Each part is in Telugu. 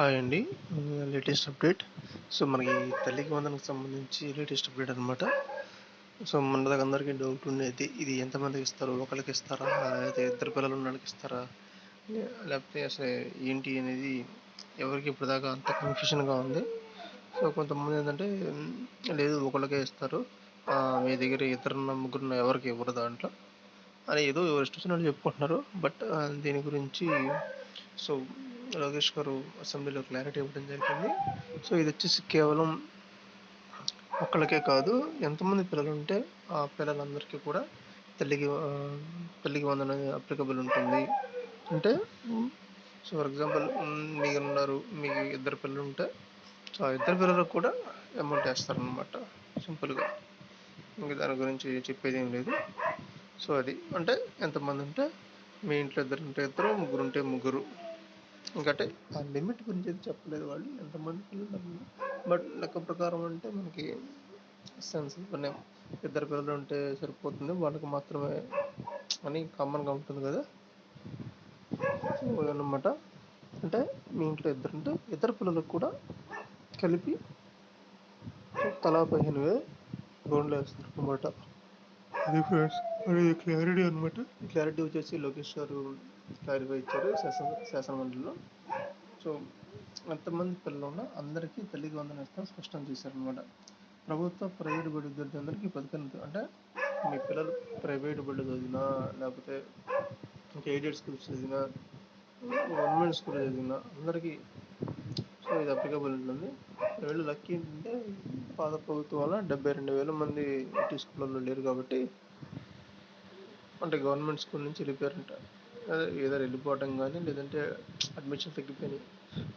హాయ్ అండి. Latest update. సో మనకి తల్లికి వందనకు సంబంధించి లేటెస్ట్ అప్డేట్ అనమాట సో మన దగ్గర అందరికీ డౌట్ ఉండేది ఇది ఎంతమందికి ఇస్తారు ఒకరికి ఇస్తారా అయితే ఇద్దరు పిల్లలు ఉన్నకి ఇస్తారా? లేకపోతే అసలు ఏంటి అనేది ఎవరికి ఇప్పటిదాకా అంత కన్ఫ్యూషన్గా ఉంది. సో కొంతమంది ఏంటంటే లేదు ఒకళ్ళకే ఇస్తారు. మీ దగ్గర ఇద్దరున్న ముగ్గురున్న ఎవరికి ఇవ్వరు దాంట్లో. అని ఏదో ఎవరు ఇష్టం వాళ్ళు చెప్పుకుంటున్నారు. బట్ దీని గురించి సో లోకేష్ గారు అసెంబ్లీలో క్లారిటీ ఇవ్వడం జరిగింది. సో ఇది వచ్చేసి కేవలం ఒక్కళ్ళకే కాదు ఎంతమంది పిల్లలు ఉంటే ఆ పిల్లలందరికీ కూడా తల్లికి తల్లికి వందన అప్లికబుల్ ఉంటుంది. అంటే సో ఫర్ ఎగ్జాంపుల్ మీకు ఉన్నారు మీకు ఇద్దరు పిల్లలు ఉంటే సో ఆ ఇద్దరు పిల్లలకు కూడా అమౌంట్ వేస్తారనమాట సింపుల్గా. ఇంకా దాని గురించి చెప్పేది ఏం లేదు. సో అది. అంటే ఎంతమంది ఉంటే మీ ఇంట్లో ఇద్దరు ఉంటే ఇద్దరు ముగ్గురు ఉంటే ముగ్గురు. ఇంకంటే ఆ లిమిట్ గురించి అయితే చెప్పలేదు వాళ్ళు ఎంతమంది పిల్లలు బట్ లెక్క ప్రకారం అంటే మనకి సెన్స్ ఇప్పుడు ఇద్దరు పిల్లలు ఉంటే సరిపోతుంది. వాళ్ళకి మాత్రమే అని కామన్గా ఉంటుంది కదా. సో అనమాట అంటే మీ ఇంట్లో ఇద్దరు ఉంటే ఇద్దరు పిల్లలకు కూడా కలిపి తలా పదిహేను వేలు లోన్లు వేస్తారు అనమాట అది ఫ్రెండ్స్ అది క్లారిటీ అనమాట క్లారిటీ వచ్చేసి లోకేష్ గారు క్లారిఫై ఇచ్చారు శాసన శాసన మండలిలో. సో ఎంతమంది పిల్లలు ఉన్నా అందరికీ తల్లికి వందన ఇస్తాం స్పష్టం చేశారనమాట ప్రభుత్వ ప్రైవేట్ బడి విద్యార్థులందరికీ ఈ పథకం అంటే మీ పిల్లలు ప్రైవేట్ బడి చదివినా లేకపోతే ఇంకా ఎయిడెడ్ స్కూల్స్ చదివినా గవర్నమెంట్ స్కూల్ చదివినా అందరికీ సో ఇది అప్లికబుల్ ఉంటుంది. వీళ్ళు లక్కీ ఏంటంటే పాత ప్రభుత్వం వల్ల డెబ్బై రెండు వేల మంది ఐటీ స్కూళ్ళలో లేరు కాబట్టి అంటే గవర్నమెంట్ స్కూల్ నుంచి వెళ్ళిపోయారంట అదే ఏదో వెళ్ళిపోవటం కానీ లేదంటే అడ్మిషన్ తగ్గిపోయినాయి.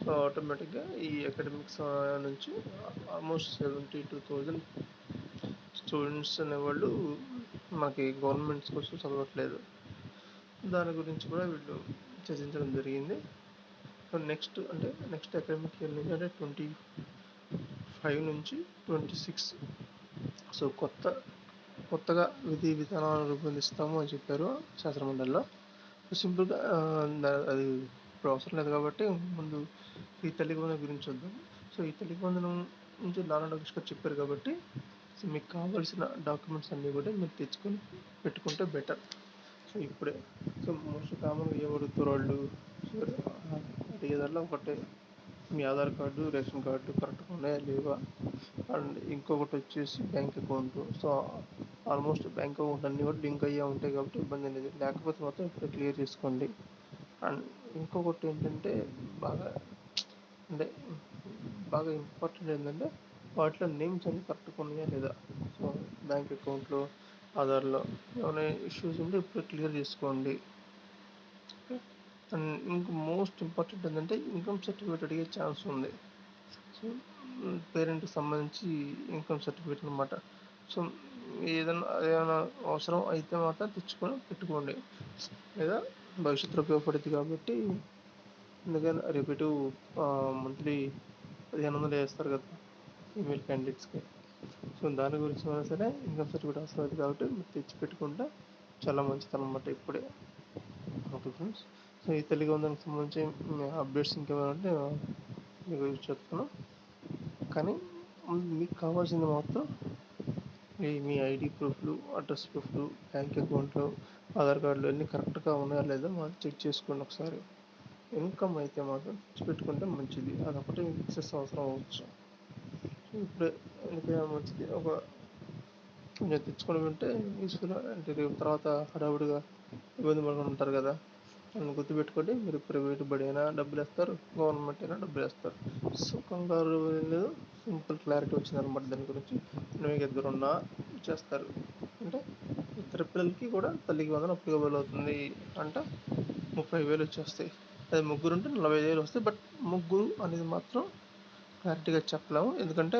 సో ఆటోమేటిక్గా ఈ అకాడమిక్స్ నుంచి almost seventy two thousand students అనేవాళ్ళు మనకి గవర్నమెంట్ స్కూల్స్ చదవట్లేదు. దాని గురించి కూడా వీళ్ళు చర్చించడం జరిగింది. సో నెక్స్ట్ అంటే నెక్స్ట్ అకాడమిక్ ఇయర్ నుంచి అంటే ట్వంటీ ఫైవ్ నుంచి ట్వంటీ సిక్స్ సో కొత్త కొత్తగా విధి విధానాలను రూపొందిస్తాము అని చెప్పారు శాస్త్రమండలిలో. సింపుల్గా అది ఇప్పుడు అవసరం లేదు కాబట్టి ముందు ఈ తల్లి గురించి వద్దాం సో ఈ తల్లి నుంచి నారా లోకేష్ గారు చెప్పారు కాబట్టి సో మీకు కావాల్సిన డాక్యుమెంట్స్ అన్నీ కూడా మీరు తెచ్చుకొని పెట్టుకుంటే బెటర్. సో ఇప్పుడే. సో మోస్ట్ కామన్గా ఎవరు అడుగుతారు వాళ్ళు సో ఒకటి ఒకటే. మీ ఆధార్ కార్డు రేషన్ కార్డు కరెక్ట్గా ఉన్నాయా లేవా? అండ్ ఇంకొకటి వచ్చేసి bank account. So almost bank account అన్నీ కూడా లింక్ అయ్యే ఉంటాయి కాబట్టి ఇబ్బంది లేదు. లేకపోతే మాత్రం ఇప్పుడే క్లియర్ చేసుకోండి. అండ్ ఇంకొకటి ఏంటంటే బాగా అంటే బాగా ఇంపార్టెంట్ ఏంటంటే వాటిలో నేమ్స్ అన్ని కరెక్ట్గా ఉన్నాయా లేదా? సో బ్యాంక్ అకౌంట్లో ఆధార్లో ఏమైనా ఇష్యూస్ ఉంటే ఇప్పుడు క్లియర్ చేసుకోండి. అండ్ ఇంకా మోస్ట్ ఇంపార్టెంట్ ఏంటంటే ఇన్కమ్ సర్టిఫికేట్ అడిగే ఛాన్స్ ఉంది. సో పేరెంట్కి సంబంధించి ఇన్కమ్ సర్టిఫికేట్ అనమాట సో ఏదైనా ఏదైనా అవసరం అయితే మాత్రం తెచ్చుకొని పెట్టుకోండి. లేదా భవిష్యత్తులో ఉపయోగపడుతుంది కాబట్టి అందుకని రిపీటు మంత్లీ పదిహేను వందలు వేస్తారు కదా ఫీమేల్ క్యాండిడేట్స్కి. సో దాని గురించి అయినా సరే ఇన్కమ్ సర్టిఫికేట్ అవసరం అవుతుంది కాబట్టి తెచ్చి పెట్టుకుంటే చాలా మంచిది అనమాట ఇప్పుడే. Okay friends. ఈ తెలుగు వందనికి సంబంధించి అప్డేట్స్ ఇంకేమైనా ఉంటే మీకు చెప్తాను. కానీ మీకు కావాల్సింది మాత్రం ఈ మీ ఐడి ప్రూఫ్లు అడ్రస్ ప్రూఫ్లు బ్యాంక్ అకౌంట్లు ఆధార్ కార్డులు అన్నీ కరెక్ట్గా ఉన్నాయా లేదా మాకు చెక్ చేసుకోండి ఒకసారి. ఇన్కమ్ అయితే మాత్రం పెట్టుకుంటే మంచిది. అదొకటి మీకు ఎక్సెస్ అవసరం అవ్వచ్చు. ఇప్పుడే మంచిది. ఒక కొంచెం తెచ్చుకోవడం అంటే యూస్ఫుల్ అంటే రేపు తర్వాత హడావుడిగా ఇబ్బంది పడుకుని ఉంటారు కదా. అని గుర్తుపెట్టుకోండి. మీరు ప్రైవేట్ బడి అయినా డబ్బులు వేస్తారు గవర్నమెంట్ అయినా డబ్బులు వేస్తారు. సో కంగారు లేదు. సింపుల్ క్లారిటీ వచ్చింది అనమాట దాని గురించి. మీకు ఇద్దరు ఉన్నా చేస్తారు. అంటే ఇద్దరు పిల్లలకి కూడా తల్లికి వందన అప్లికబుల్ అవుతుంది అంటే. ముప్పై వేలు వచ్చేస్తాయి. అది ముగ్గురు ఉంటే నలభై వేలు వస్తాయి. బట్ ముగ్గురు అనేది మాత్రం క్లారిటీగా చెప్పలేము. ఎందుకంటే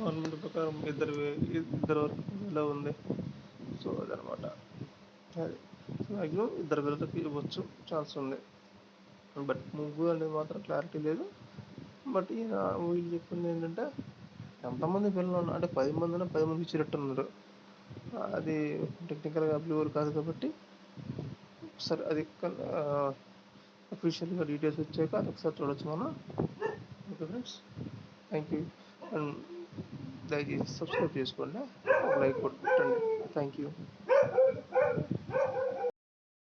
గవర్నమెంట్ ప్రకారం ఇద్దరు ఇద్దరు వరకు ఇలా ఉంది? సో అదనమాట అది. మ్యాక్సిమం ఇద్దరు పిల్లలకి ఇవ్వచ్చు ఛాన్స్ ఉంది. బట్ ముగ్గురు అనేది మాత్రం క్లారిటీ లేదు. బట్ ఈయన వీళ్ళు చెప్పింది ఏంటంటే ఎంతమంది పిల్లలు ఉన్నా అంటే పది మందిన పది మంది ఇచ్చినట్టున్నారు అది టెక్నికల్గా అప్లివర్ కాదు కాబట్టి సరే అది అఫీషియల్గా డీటెయిల్స్ వచ్చాక అది ఒకసారి చూడొచ్చు మనం. Okay friends thank you and దయచేసి సబ్స్క్రైబ్ చేసుకోండి. లైక్ కొట్టండి. Thank you